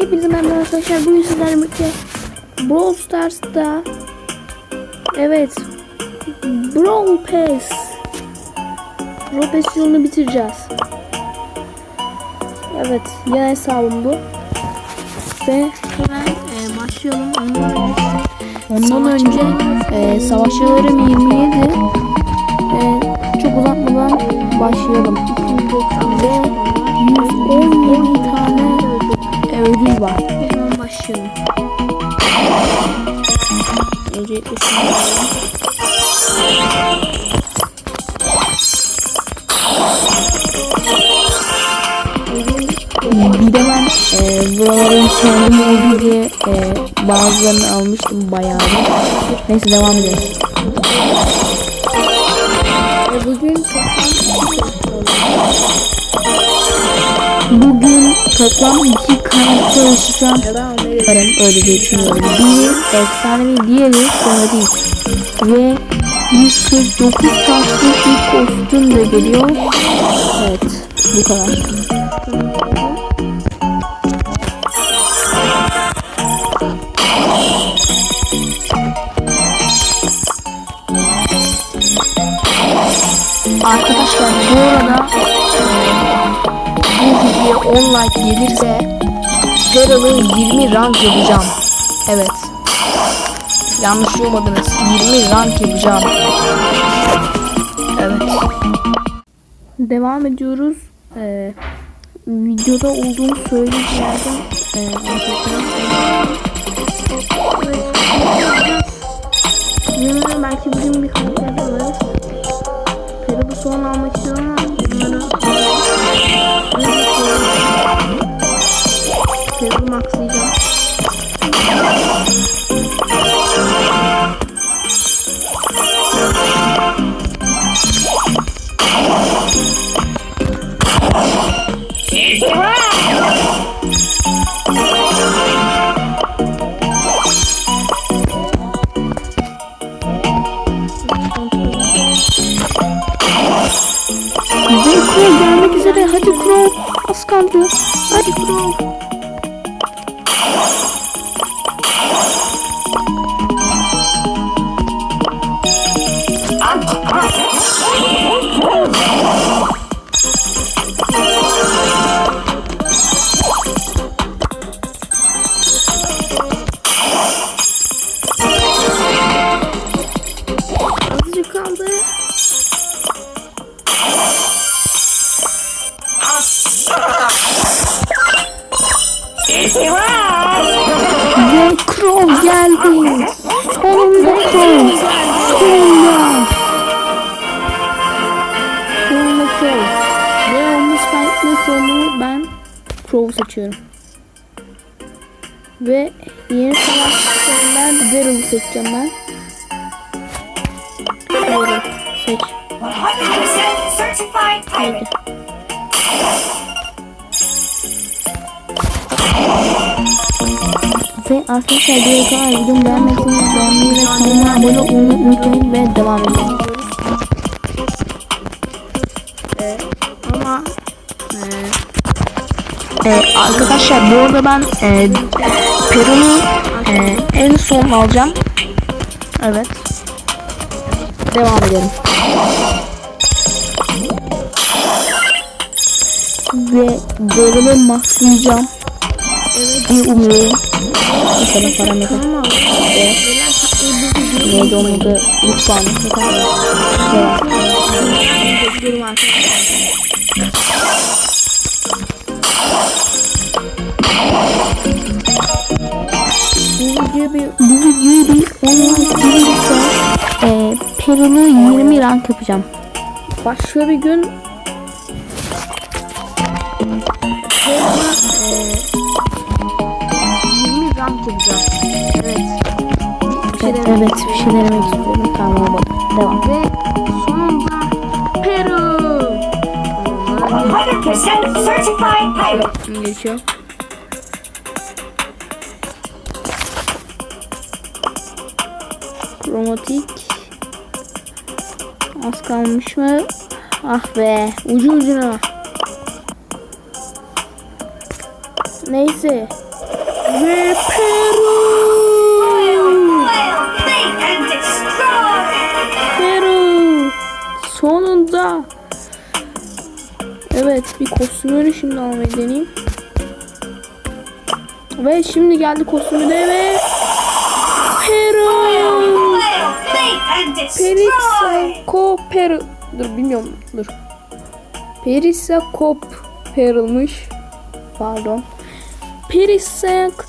Hepinize merhaba arkadaşlar. Bugün sizlerle birlikte Brawl Stars'ta Evet Brawl Pass Brawl Pass yolunu bitireceğiz. Evet yan hesabım bu. Ve hemen e, başlayalım. Ondan önce, önce e, savaşçılarım 27 e, çok uzatmadan başlayalım. Ve 117 tane ödül var. O zaman başlayalım. Öncelikle. Bir de ben e, buraların kendim olduğu diye e, bazılarını almıştım bayağı. Neyse devam edelim. Toplam iki karakter oluşacağım. Umarım öyle düşünüyorum. Biri efsanevi, diğeri kromatik. Ve 149 taşlı bir kostüm de geliyor. Evet, bu kadar. Arkadaşlar bu arada videoya 10 like gelirse Heral'ı 20 rank yapacağım. Evet. Yanlış duymadınız. 20 rank yapacağım. Evet. Devam ediyoruz. Ee, videoda olduğunu söyleyeceğim. Ee. Bilmiyorum belki bugün bir karakter alırız. Peral'ı son almak istiyorum ama Peral'ı maxlayacağım. Ve Crow gelmek üzere. Hadi Crow. Az kaldı. Hadi Crow. Azıcık kaldı. Crow geldi. Sonunda Crow. Sonunda. Sonunda Crow. Ve olmuş ben sonu ben Crow'u seçiyorum. Ve yeni savaşçılarından Daryl'ı seçeceğim ben. Daryl seç. 100% certified Haydi. Ve arkadaşlar bir kadar videomu beğenmediyseniz beğenmeyi ve kanalıma abone olmayı unutmayın ve devam edelim. Ee, ama ee, arkadaşlar bu arada ben e, Peru'nu e, en son alacağım. Evet. Devam edelim. Ve Daryl'ı maxlayacağım. diye umuyorum. İnşallah param yeter. Ve neydi olmadı lütfen. Devam. Bu videoyu bir, bu videoyu bir online gelirse e, Peru'nu 20 rank yapacağım. Başka bir gün 20 rank yapacağım. Evet. Bir şey denemek evet, bir şey denemek istiyorum. Tamam olmadı. Devam. Ve sonunda Peru. 100% certified pirate. Şimdi geçiyor. Kromatik. Az kalmış mı? Ah be. Ucu ucuna. Neyse. Ve Peru. Peru. Sonunda. Evet bir kostümünü şimdi almayı deneyeyim. Ve şimdi geldi kostümü de ve Peru. Destroy. Perisako Peru. Dur bilmiyorum dur. Perisakop Peril'miş. Pardon. Perisak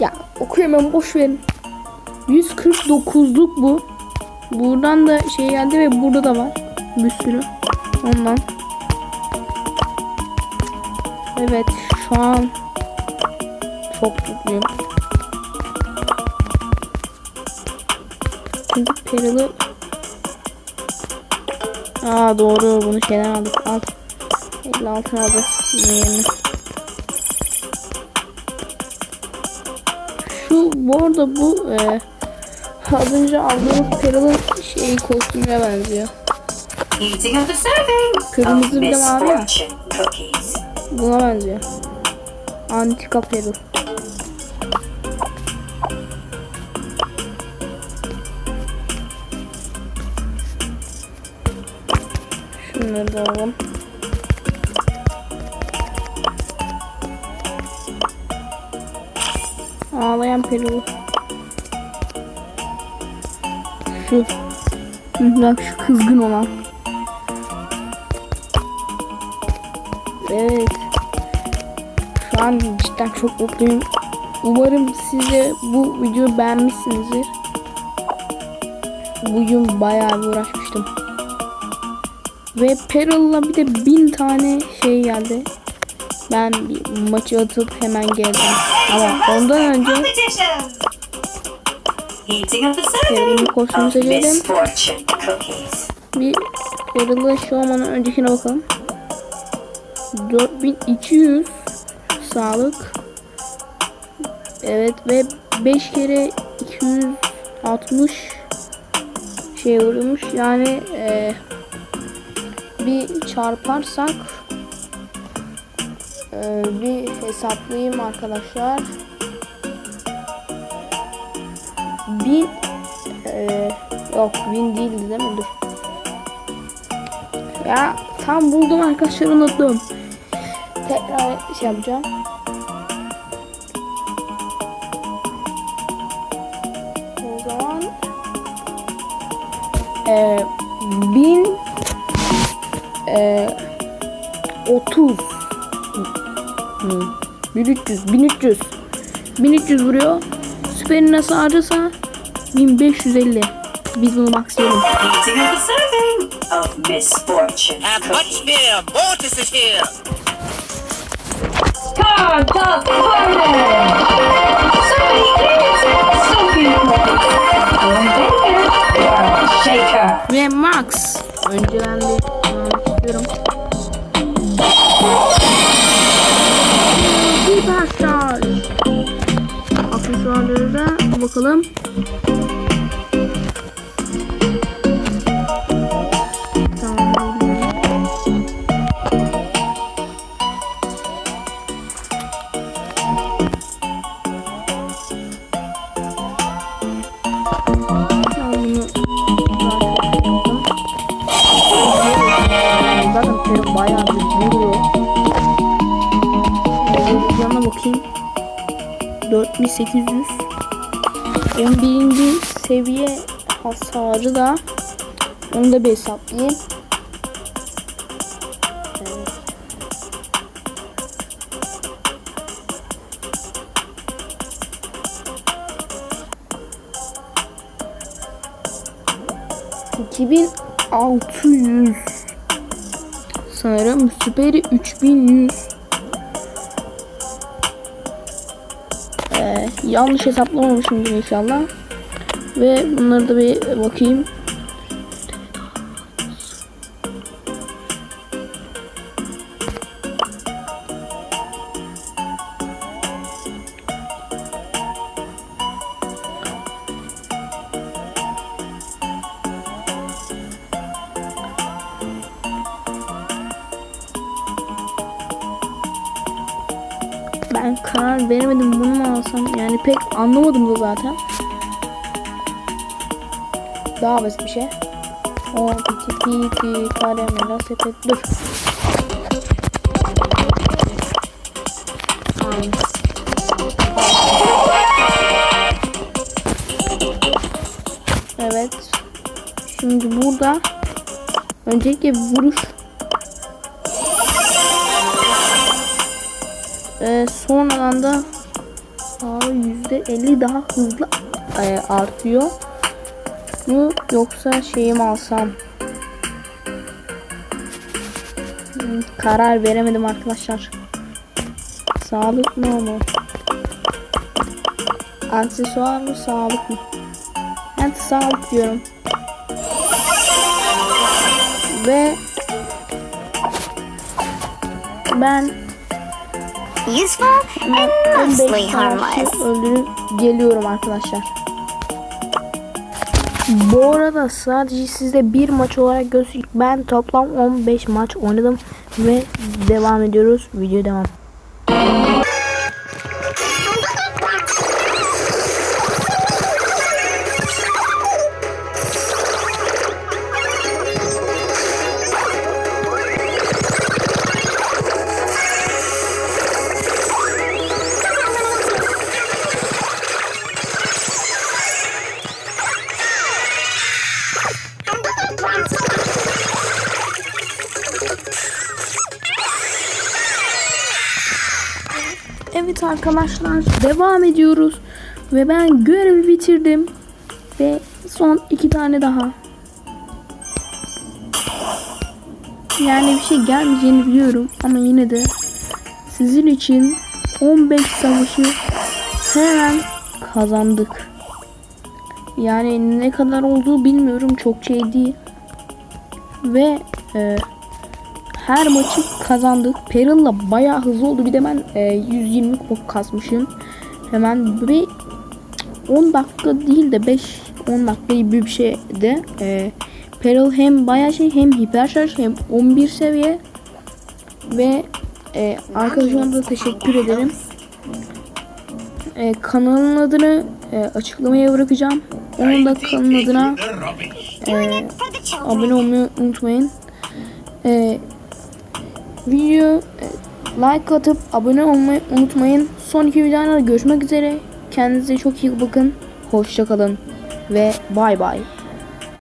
ya okuyamam boş verin. 149'luk bu. Buradan da şey geldi ve burada da var. Bir sürü. Ondan. Evet şu an çok mutluyum. Çünkü Peril'i Aa doğru bunu şeyden aldık. Al. 56 aldı. Yerine. Şu bu arada bu e, az önce aldığımız Peril'in şey kostümüne benziyor. Kırmızı bir de mavi ya. Buna benziyor. Antika Peril. Şunları da alalım. Ağlayan Peril. Şu. Bak şu kızgın olan. Evet. Şu an cidden çok mutluyum. Umarım siz de bu videoyu beğenmişsinizdir. Bugün bayağı uğraşmıştım. Ve Peril'la bir de bin tane şey geldi. Ben bir maçı atıp hemen geldim. Ama ondan önce kostümünü of seçelim. Bir şu olmadan öncekine bakalım. 4200 sağlık. Evet ve 5 kere 260 şey vurmuş. Yani e, bir çarparsak e, bir hesaplayayım arkadaşlar. Bin e, yok bin değildi değil mi? Dur. Ya tam buldum arkadaşlar unuttum. Tekrar şey yapacağım. O zaman e, bin e, otuz Hı. 1300 1300 1300 vuruyor. Süperin nasıl harcasa 1550. Biz bunu maxlayalım. The fire! Shaker! Ve Max. Önce ben bir almak istiyorum. Bakalım. Bayağı bir vuruyor. Yana bakayım. 4800 11. seviye hasarı da onu da bir hesaplayayım. Evet. ...2600... Sanırım süperi 3100... Ee, yanlış hesaplamamışımdır inşallah. Ve bunları da bir bakayım. Ben karar veremedim. Bunun alsam. Yani pek anlamadım da zaten. Daha basit bir şey. O piti piti karamela sepet dur. Evet. Şimdi burada öncelikle vuruş Ee, sonradan da yüzde 50 daha hızlı e, artıyor. Mu yoksa şeyi mi alsam? Hmm, karar veremedim arkadaşlar. Sağlık mı mu aksesuar mı sağlık mı? Ben sağlık diyorum. Ve ben Useful and mostly harmless. öldürüp geliyorum arkadaşlar. Bu arada sadece sizde bir maç olarak gözük. Ben toplam 15 maç oynadım ve devam ediyoruz. Video devam. Evet arkadaşlar devam ediyoruz. Ve ben görevi bitirdim. Ve son iki tane daha. Yani bir şey gelmeyeceğini biliyorum ama yine de sizin için 15 savaşı hemen kazandık. Yani ne kadar olduğu bilmiyorum çok şey değil. Ve e, her maçı kazandık. Peril'la bayağı hızlı oldu. Bir de ben e, 120 kupa kasmışım. Hemen bir 10 dakika değil de 5 10 dakika gibi bir şeydi. E, Peril hem bayağı şey hem hiper şarj hem 11 seviye ve e, arkadaşlarıma da teşekkür ederim. E, kanalın adını e, açıklamaya bırakacağım. Onun da kanalın adına e, abone olmayı unutmayın. Ee, video e, like atıp abone olmayı unutmayın. Son iki videolarda görüşmek üzere. Kendinize çok iyi bakın. Hoşçakalın ve bay bay.